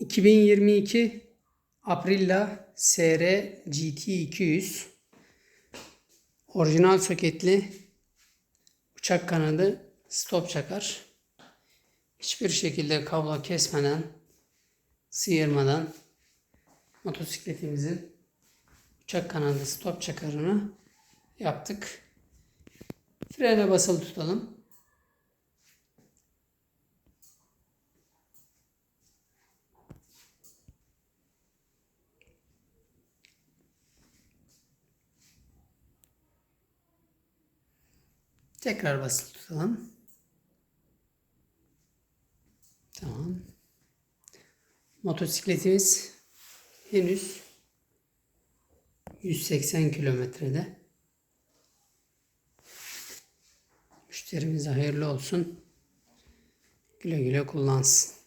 2022 Aprilia SR GT 200 orijinal soketli uçak kanadı stop çakar. Hiçbir şekilde kablo kesmeden, sıyırmadan motosikletimizin uçak kanadı stop çakarını yaptık. Frene basılı tutalım. Tekrar basılı tutalım. Tamam. Motosikletimiz henüz 180 kilometrede. Müşterimize hayırlı olsun. Güle güle kullansın.